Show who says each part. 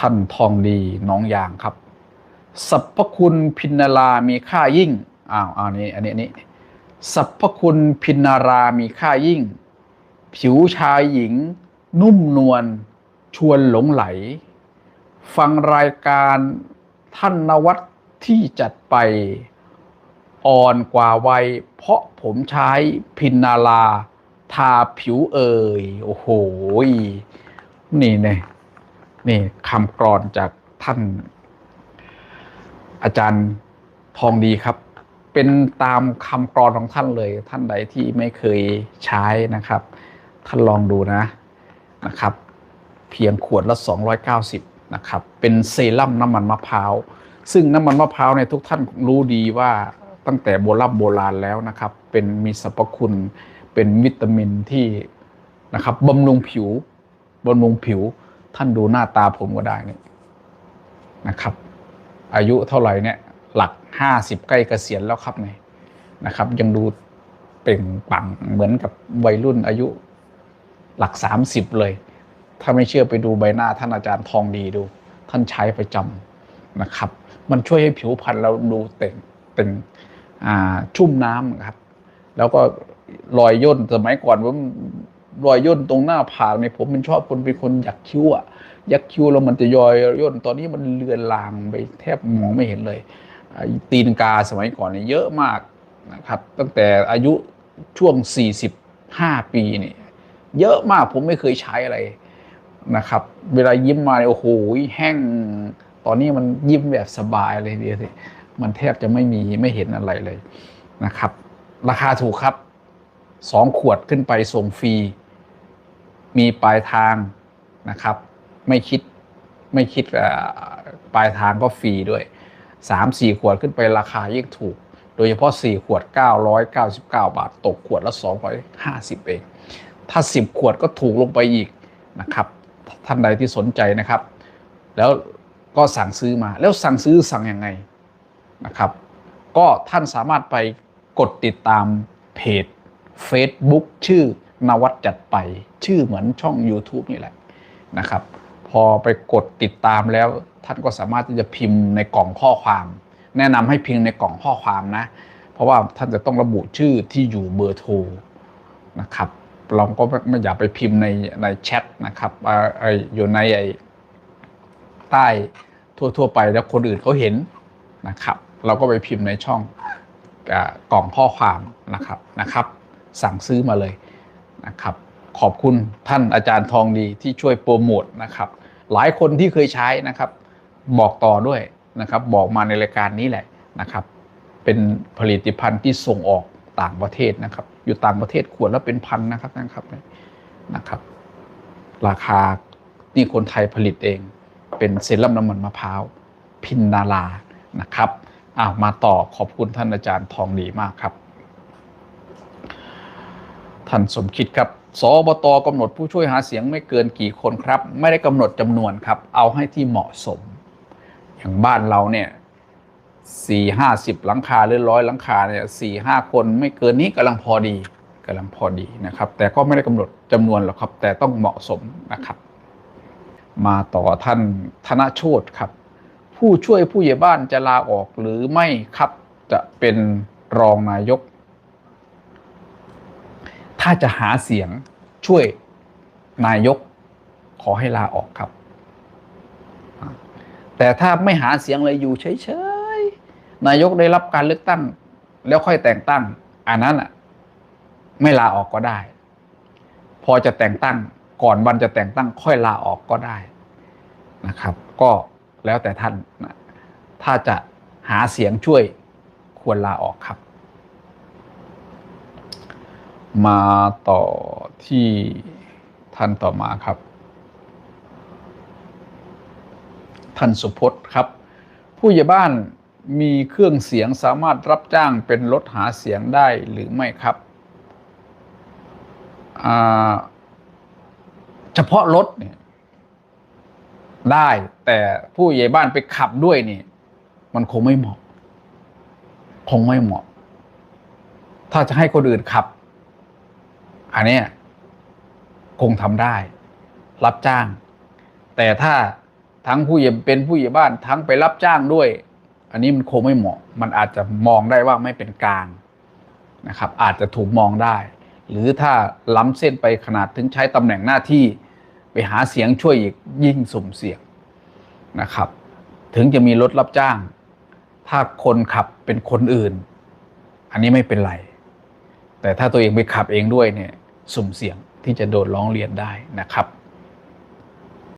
Speaker 1: ท่านทองดีน้องยางครับสรรพคุณพินารามีค่ายิ่งอ้าวอันนี้อันนี้อันนี้สรรพคุณพินารามีค่ายิ่ง ผิวชายหญิง นุ่มนวลชวนหลงไหล ฟังรายการท่านนวัดที่จัดไปอ่อนกว่าวัย เพราะผมใช้พินนาราทาผิวเอ่ย โอ้โห นี่เนี่ย นี่คำกรอนจากท่าน อาจารย์ทองดีครับ เป็นตามคำกรอนของท่านเลย ท่านใดที่ไม่เคยใช้นะครับ ท่านลองดูนะนะครับ เพียงขวดละ 290 นะครับ เป็นเซรั่มน้ำมันมะพร้าว ซึ่งน้ำมันมะพร้าวเนี่ยทุกท่านรู้ดีว่าตั้งแต่โบราณโบราณแล้วนะครับ เป็นมีสรรพคุณเป็นวิตามินที่นะครับบำรุงผิวบำรุงผิว ท่านดูหน้าตาผมก็ได้นี่นะครับ อายุเท่าไหร่เนี่ย หลัก50ใกล้เกษียณแล้วครับเนี่ยนะครับ ยังดูเปล่งปังเหมือนกับวัยรุ่นอายุ หลัก30เลย ถ้าไม่เชื่อไปดูใบหน้าท่านอาจารย์ทองดีดู ท่านใช้ประจำนะครับ มันช่วยให้ผิวพรรณเราดูเต่งเป็นอ่าชุ่มน้ำครับ แล้วก็รอยย่นสมัยก่อนผม รอยย่นตรงหน้าผากเนี่ยผมเป็นชอบคนเป็นคนอยากคิ้วอะยักคิ้วแล้วมันจะยอยย่นตอนนี้มันเลือนลางไปแทบมองไม่เห็นเลยตีนกาสมัยก่อนเนี่ยเยอะมากนะครับตั้งแต่อายุช่วง 45 ปีเนี่ยเยอะมากผมไม่เคยใช้อะไรนะครับ เวลายิ้มมาโอ้โหแห้งตอนนี้มันยิ้มแบบสบายเลยเดียวสิมันแทบจะไม่มีไม่เห็นอะไรเลยนะครับ ราคาถูกครับ สองขวดขึ้นไปส่งฟรี มีปลายทางนะครับ ไม่คิดไม่คิดปลายทางก็ฟรีด้วยสามสี่ขวดขึ้นไปราคายิ่งถูก โดยเฉพาะสี่ขวด 999 บาท ตกขวดละ250 เอง ถ้า 10 ขวดก็ถูกลงไปอีกนะครับ ท่านใดที่สนใจนะครับ แล้วก็สั่งซื้อมาแล้วสั่งซื้อสั่งยังไงนะครับ ก็ท่านสามารถไปกดติดตามเพจ Facebook ชื่อนวัดจัดไป ชื่อเหมือนช่อง YouTube นี่แหละนะครับ พอไปกดติดตามแล้วท่านก็สามารถที่จะพิมพ์ในกล่องข้อความ แนะนำให้พิมพ์ในกล่องข้อความนะ เพราะว่าท่านจะต้องระบุชื่อที่อยู่เบอร์โทรนะครับเราก็ไม่อย่าไปพิมพ์ในในแชทนะครับอยู่ในไอใต้ทั่วๆไปแล้วคนอื่นเขาเห็นนะครับ เราก็ไปพิมพ์ในช่องกล่องข้อความนะครับนะครับ สั่งซื้อมาเลยนะครับ ขอบคุณท่านอาจารย์ทองดีที่ช่วยโปรโมทนะครับ หลายคนที่เคยใช้นะครับ บอกต่อด้วยนะครับ บอกมาในรายการนี้แหละนะครับ เป็นผลิตภัณฑ์ที่ส่งออกต่างประเทศนะครับ อยู่ต่างประเทศขวดละเป็นพันนะครับนะครับนะครับ ราคานี่คนไทยผลิตเอง เป็นเซรั่มน้ำมันมะพร้าวพินนาลานะครับอ้าวมาต่อขอบคุณท่านอาจารย์ทองดีมากครับ ท่านสมคิดครับสอบตกำหนดผู้ช่วยหาเสียงไม่เกินกี่คนครับ ไม่ได้กำหนดจำนวนครับ เอาให้ที่เหมาะสม อย่างบ้านเราเนี่ยสี่ห้าสิบหลังคาหรือร้อยหลังคาเนี่ยสี่ห้าคนไม่เกินนี้กำลังพอดีกำลังพอดีนะครับ แต่ก็ไม่ได้กำหนดจำนวนหรอกครับ แต่ต้องเหมาะสมนะครับ มาต่อท่านธนโชตครับ ผู้ช่วยผู้ใหญ่บ้านจะลาออกหรือไม่ครับจะเป็นรองนายก ถ้าจะหาเสียงช่วยนายกขอให้ลาออกครับ แต่ถ้าไม่หาเสียงเลยอยู่เฉยๆ นายกได้รับการเลือกตั้ง แล้วค่อยแต่งตั้ง อันนั้นอะ ไม่ลาออกก็ได้ พอจะแต่งตั้งก่อนวันจะแต่งตั้งค่อยลาออกก็ได้นะครับ ก็แล้วแต่ท่านนะถ้าจะหาเสียงช่วยควรลาออกครับ มาต่อที่ท่านต่อมาครับ ท่านสุพจน์ครับ ผู้ใหญ่บ้านมีเครื่องเสียงสามารถรับจ้างเป็นรถหาเสียงได้หรือไม่ครับเฉพาะรถเนี่ยได้แต่ผู้ใหญ่บ้านไปขับด้วยนี่ มันคงไม่เหมาะ คงไม่เหมาะ ถ้าจะให้คนอื่นขับ อันเนี้ยคงทำได้ รับจ้าง แต่ถ้าทั้งผู้ใหญ่เป็นผู้ใหญ่บ้านทั้งไปรับจ้างด้วย อันนี้มันคงไม่เหมาะ มันอาจจะมองได้ว่าไม่เป็นกลางนะครับ อาจจะถูกมองได้ หรือถ้าล้ำเส้นไปขนาดถึงใช้ตำแหน่งหน้าที่ไปหาเสียงช่วยอีกยิ่งสุ่มเสี่ยงนะครับ ถึงจะมีรถรับจ้าง ถ้าคนขับเป็นคนอื่น อันนี้ไม่เป็นไร แต่ถ้าตัวเองไปขับเองด้วยเนี่ย สุ่มเสี่ยงที่จะโดนร้องเรียนได้นะครับ